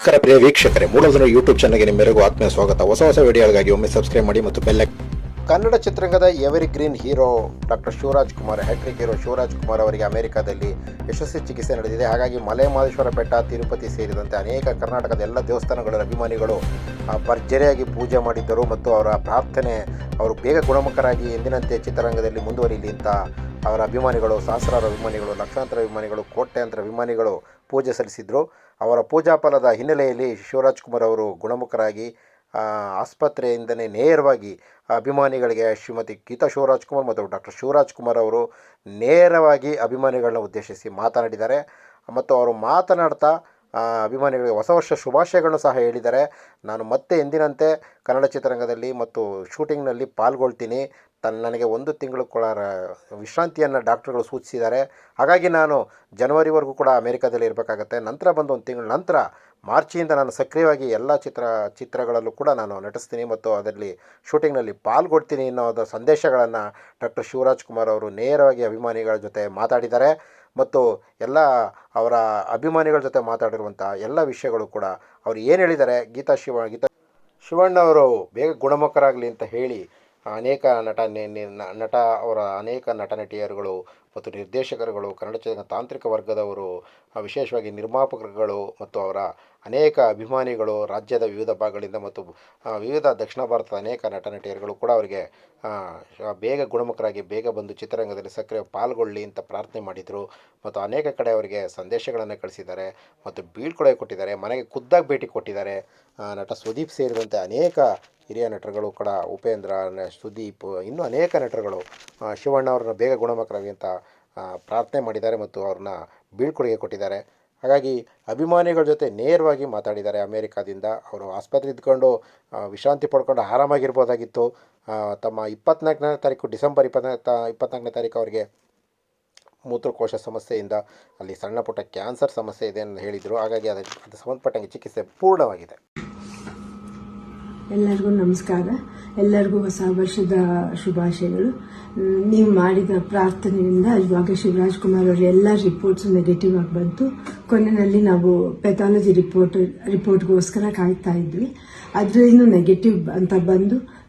ನಮಸ್ಕಾರ ಪ್ರಿಯ ವೀಕ್ಷಕರೇ ಮೂಲಧನ ಯೂಟ್ಯೂಬ್ ಚಾನಲ್ಗೆ ನಿಮ್ಮೆಲ್ಲರಿಗೂ ಆತ್ಮೀಯ ಸ್ವಾಗತ. ಹೊಸ ಹೊಸ ವಿಡಿಯೋಗಳಿಗಾಗಿ ಒಮ್ಮೆ ಸಬ್ಸ್ಕ್ರೈಬ್ ಮಾಡಿ ಮತ್ತು ಬೆಲ್ಲ ಕನ್ನಡ ಚಿತ್ರರಂಗದ evergreen hero doctor Shivaraj Kumar hattrick hero Shivaraj Kumar ಅವರಿಗೆ ಅಮೆರಿಕಾದಲ್ಲಿ ಯಶಸ್ವಿ ಚಿಕಿತ್ಸೆ ನಡೆದಿದೆ. ಹಾಗಾಗಿ ಮಲೆ ಮಹದೇಶ್ವರ ಬೆಟ್ಟ ತಿರುಪತಿ ಸೇರಿದಂತೆ ಅನೇಕ ಕರ್ನಾಟಕದ ಎಲ್ಲ ದೇವಸ್ಥಾನಗಳ ಅಭಿಮಾನಿಗಳು ಭರ್ಜರಿಯಾಗಿ ಪೂಜೆ ಮಾಡಿದ್ದರು ಮತ್ತು ಅವರ ಪ್ರಾರ್ಥನೆ ಅವರು ಬೇಗ ಗುಣಮುಖರಾಗಿ ಎಂದಿನಂತೆ ಚಿತ್ರರಂಗದಲ್ಲಿ ಮುಂದುವರಿಯಲಿ ಅಂತ ಅವರ ಅಭಿಮಾನಿಗಳು, ಸಹಸ್ರಾರು ಅಭಿಮಾನಿಗಳು, ಲಕ್ಷಾಂತರ ಅಭಿಮಾನಿಗಳು, ಕೋಟ್ಯಾಂತರ ಅಭಿಮಾನಿಗಳು ಪೂಜೆ ಸಲ್ಲಿಸಿದರು. ಅವರ ಪೂಜಾ ಫಲದ ಹಿನ್ನೆಲೆಯಲ್ಲಿ ಶಿವರಾಜ್ ಕುಮಾರ್ ಅವರು ಗುಣಮುಖರಾಗಿ ಆಸ್ಪತ್ರೆಯಿಂದನೇ ನೇರವಾಗಿ ಅಭಿಮಾನಿಗಳಿಗೆ ಶ್ರೀಮತಿ ಗೀತಾ ಶಿವರಾಜ್ ಕುಮಾರ್ ಮತ್ತು ಡಾಕ್ಟರ್ ಶಿವರಾಜ್ ಕುಮಾರ್ ಅವರು ನೇರವಾಗಿ ಅಭಿಮಾನಿಗಳನ್ನ ಉದ್ದೇಶಿಸಿ ಮಾತನಾಡಿದ್ದಾರೆ. ಮತ್ತು ಅವರು ಮಾತನಾಡ್ತಾ ಅಭಿಮಾನಿಗಳಿಗೆ ಹೊಸ ವರ್ಷ ಶುಭಾಶಯಗಳನ್ನು ಸಹ ಹೇಳಿದ್ದಾರೆ. ನಾನು ಮತ್ತೆ ಎಂದಿನಂತೆ ಕನ್ನಡ ಚಿತ್ರರಂಗದಲ್ಲಿ ಮತ್ತು ಶೂಟಿಂಗ್ನಲ್ಲಿ ಪಾಲ್ಗೊಳ್ತೀನಿ. ತನ್ನ ನನಗೆ ಒಂದು ತಿಂಗಳು ಕೂಡ ವಿಶ್ರಾಂತಿಯನ್ನು ಡಾಕ್ಟರ್ಗಳು ಸೂಚಿಸಿದ್ದಾರೆ. ಹಾಗಾಗಿ ನಾನು ಜನವರಿವರೆಗೂ ಕೂಡ ಅಮೆರಿಕಾದಲ್ಲಿ ಇರಬೇಕಾಗತ್ತೆ. ನಂತರ ಬಂದು ಒಂದು ತಿಂಗಳ ನಂತರ ಮಾರ್ಚಿಯಿಂದ ನಾನು ಸಕ್ರಿಯವಾಗಿ ಎಲ್ಲ ಚಿತ್ರ, ಚಿತ್ರಗಳಲ್ಲೂ ಕೂಡ ನಾನು ನಟಿಸ್ತೀನಿ ಮತ್ತು ಅದರಲ್ಲಿ ಶೂಟಿಂಗ್ನಲ್ಲಿ ಪಾಲ್ಗೊಡ್ತೀನಿ ಅನ್ನೋದ ಸಂದೇಶಗಳನ್ನು ಡಾಕ್ಟರ್ ಶಿವರಾಜ್ ಕುಮಾರ್ ಅವರು ನೇರವಾಗಿ ಅಭಿಮಾನಿಗಳ ಜೊತೆ ಮಾತಾಡಿದ್ದಾರೆ. ಮತ್ತು ಎಲ್ಲ ಅವರ ಅಭಿಮಾನಿಗಳ ಜೊತೆ ಮಾತಾಡಿರುವಂಥ ಎಲ್ಲ ವಿಷಯಗಳು ಕೂಡ ಅವರು ಏನು ಹೇಳಿದ್ದಾರೆ? ಗೀತಾ ಶಿವ, ಗೀತಾ ಶಿವಣ್ಣವರು ಬೇಗ ಗುಣಮುಖರಾಗಲಿ ಅಂತ ಹೇಳಿ ಅನೇಕ ನಟ ನಟ ಅವರ ಅನೇಕ ನಟ ನಟಿಯರುಗಳು ಮತ್ತು ನಿರ್ದೇಶಕರುಗಳು, ಕನ್ನಡ ಚಿತ್ರ ತಾಂತ್ರಿಕ ವರ್ಗದವರು ವಿಶೇಷವಾಗಿ ನಿರ್ಮಾಪಕರುಗಳು ಮತ್ತು ಅವರ ಅನೇಕ ಅಭಿಮಾನಿಗಳು, ರಾಜ್ಯದ ವಿವಿಧ ಭಾಗಗಳಿಂದ ಮತ್ತು ವಿವಿಧ ದಕ್ಷಿಣ ಭಾರತದ ಅನೇಕ ನಟ ನಟಿಯರುಗಳು ಕೂಡ ಅವರಿಗೆ ಬೇಗ ಗುಣಮುಖರಾಗಿ ಬೇಗ ಬಂದು ಚಿತ್ರರಂಗದಲ್ಲಿ ಸಕ್ರಿಯ ಪಾಲ್ಗೊಳ್ಳಿ ಅಂತ ಪ್ರಾರ್ಥನೆ ಮಾಡಿದರು ಮತ್ತು ಅನೇಕ ಕಡೆ ಅವರಿಗೆ ಸಂದೇಶಗಳನ್ನು ಕಳಿಸಿದ್ದಾರೆ ಮತ್ತು ಬೀಳ್ಕೊಡುಗೆ ಕೊಟ್ಟಿದ್ದಾರೆ, ಮನೆಗೆ ಖುದ್ದಾಗಿ ಭೇಟಿ ಕೊಟ್ಟಿದ್ದಾರೆ. ನಟ ಸುದೀಪ್ ಸೇರಿದಂತೆ ಅನೇಕ ಹಿರಿಯ ನಟರುಗಳು ಕೂಡ ಉಪೇಂದ್ರ ಸುದೀಪ್, ಇನ್ನೂ ಅನೇಕ ನಟರುಗಳು ಶಿವಣ್ಣ ಅವ್ರನ್ನ ಬೇಗ ಗುಣಮುಖರಾಗಿ ಅಂತ ಪ್ರಾರ್ಥನೆ ಮಾಡಿದ್ದಾರೆ ಮತ್ತು ಅವ್ರನ್ನ ಬೀಳ್ಕೊಡುಗೆ ಕೊಟ್ಟಿದ್ದಾರೆ. ಹಾಗಾಗಿ ಅಭಿಮಾನಿಗಳ ಜೊತೆ ನೇರವಾಗಿ ಮಾತಾಡಿದ್ದಾರೆ. ಅಮೇರಿಕಾದಿಂದ ಅವರು ಆಸ್ಪತ್ರೆ ಇದ್ಕೊಂಡು ವಿಶ್ರಾಂತಿ ಪಡ್ಕೊಂಡು ಆರಾಮಾಗಿರ್ಬೋದಾಗಿತ್ತು. ತಮ್ಮ ಇಪ್ಪತ್ನಾಲ್ಕನೇ ತಾರೀಕು, ಡಿಸೆಂಬರ್ ಇಪ್ಪತ್ನಾಲ್ಕು ಇಪ್ಪತ್ನಾಲ್ಕನೇ ತಾರೀಕು ಅವರಿಗೆ ಮೂತ್ರಕೋಶ ಸಮಸ್ಯೆಯಿಂದ ಅಲ್ಲಿ ಸಣ್ಣ ಪುಟ್ಟ ಕ್ಯಾನ್ಸರ್ ಸಮಸ್ಯೆ ಇದೆ ಅಂತ ಹೇಳಿದರು. ಹಾಗಾಗಿ ಅದಕ್ಕೆ ಅದು ಸಂಬಂಧಪಟ್ಟಂಗೆ ಚಿಕಿತ್ಸೆ ಪೂರ್ಣವಾಗಿದೆ. ಎಲ್ಲರಿಗೂ ನಮಸ್ಕಾರ. ಎಲ್ಲರಿಗೂ ಹೊಸ ವರ್ಷದ ಶುಭಾಶಯಗಳು. ನೀವು ಮಾಡಿದ ಪ್ರಾರ್ಥನೆಯಿಂದ ಇವಾಗ ಶಿವರಾಜ್ ಕುಮಾರ್ ಅವರ ಎಲ್ಲ ರಿಪೋರ್ಟ್ಸ್ ನೆಗೆಟಿವ್ ಆಗಿ ಬಂತು. ಕೊನೆಯಲ್ಲಿ ನಾವು ಪೆಥಾಲಜಿ ರಿಪೋರ್ಟ್ ರಿಪೋರ್ಟ್ಗೋಸ್ಕರ ಕಾಯ್ತಾ ಇದ್ವಿ. ಅದರಿಂದ ನೆಗೆಟಿವ್ ಅಂತ ಬಂದು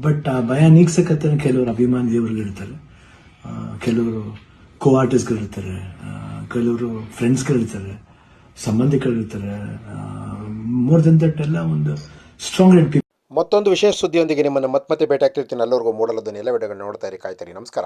ಬಟ್ ಆ ಭಯ ನೀಗ್ಸಕತ್ತ ಕೆಲವರು ಅಭಿಮಾನಿ ದೇವರುಗಳಿರ್ತಾರೆ ಕೆಲವರು ಕೋ ಆರ್ಟಿಸ್ಟ್ಗಳಿರ್ತಾರೆ ಕೆಲವರು ಫ್ರೆಂಡ್ಸ್ಗಳಿರ್ತಾರೆ ಸಂಬಂಧಿಕರಿರ್ತಾರೆ ಮೋರ್ ದನ್ ದಟ್ ಎಲ್ಲ ಒಂದು ಸ್ಟ್ರಾಂಗ್ ಅಂಡ್ ಮತ್ತೊಂದು ವಿಶೇಷ ಸುದ್ದಿಯೊಂದಿಗೆ ನಿಮ್ಮನ್ನು ಮತ್ತೆ ಭೇಟಿ ಆಗ್ತಿರ್ತೀನಿ ಎಲ್ಲರಿಗೂ ಮೂಡಲದ್ದು ಎಲ್ಲ ವಿಡಿಯೋಗಳು ನೋಡ್ತಾ ಇರಿ, ಕಾಯ್ತಾ ನಮಸ್ಕಾರ.